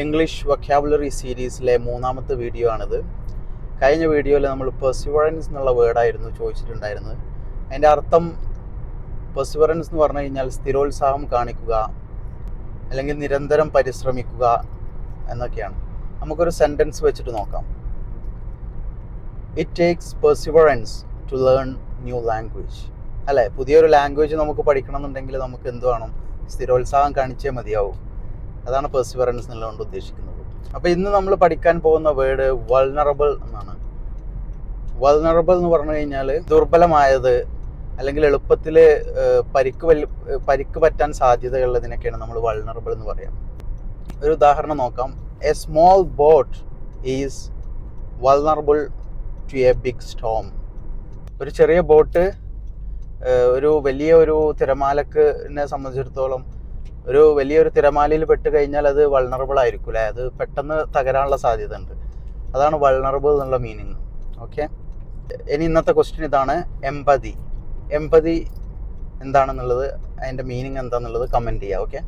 English vocabulary സീരീസിലെ മൂന്നാമത്തെ video ആണിത്. കഴിഞ്ഞ വീഡിയോയിൽ നമ്മൾ പെർസിവറൻസ് എന്നുള്ള വേർഡായിരുന്നു ചോദിച്ചിട്ടുണ്ടായിരുന്നത്. അതിന്റെ അർത്ഥം പെർസിവറൻസ് എന്ന് പറഞ്ഞു കഴിഞ്ഞാൽ സ്ഥിരോത്സാഹം കാണിക്കുക അല്ലെങ്കിൽ നിരന്തരം പരിശ്രമിക്കുക എന്നൊക്കെയാണ്. നമുക്കൊരു സെന്റൻസ് വെച്ചിട്ട് നോക്കാം. It takes perseverance to learn new language അല്ലേ? പുതിയൊരു ലാംഗ്വേജ് നമുക്ക് പഠിക്കണം എന്നുണ്ടെങ്കിൽ നമുക്ക് എന്ത് വേണം? സ്ഥിരോത്സാഹം കാണിച്ചേ മതിയാവും. അതാണ് പെർസിവറൻസ് എന്നുള്ളതുകൊണ്ട് ഉദ്ദേശിക്കുന്നത്. അപ്പോൾ ഇന്ന് നമ്മൾ പഠിക്കാൻ പോകുന്ന വേർഡ് വൾണറബിൾ എന്നാണ്. വൾണറബിൾ എന്ന് പറഞ്ഞു കഴിഞ്ഞാൽ ദുർബലമായത് അല്ലെങ്കിൽ എളുപ്പത്തിൽ പരിക്ക് വൽ പരിക്ക് പറ്റാൻ സാധ്യതയുള്ളതിനൊക്കെയാണ് നമ്മൾ വൾണറബിൾ എന്ന് പറയാം. ഒരു ഉദാഹരണം നോക്കാം. A small boat is vulnerable to a big storm ഒരു ചെറിയ ബോട്ട് ഒരു വലിയ ഒരു തിരമാലക്കിനെ സംബന്ധിച്ചിടത്തോളം ഒരു വലിയൊരു തിരമാലയിൽ പെട്ട് കഴിഞ്ഞാൽ അത് വൾണറബിൾ ആയിരിക്കും അല്ലേ അത് പെട്ടെന്ന് തകരാനുള്ള സാധ്യത ഉണ്ട് അതാണ് വൾണറബിൾ എന്നുള്ള മീനിങ് ഓക്കെ ഇനി ഇന്നത്തെ ക്വസ്റ്റ്യൻ ഇതാണ് എമ്പതി എമ്പതി എന്താണെന്നുള്ളത് അതിന്റെ മീനിങ് എന്താണെന്നുള്ളത് കമന്റ് ചെയ്യുക ഓക്കെ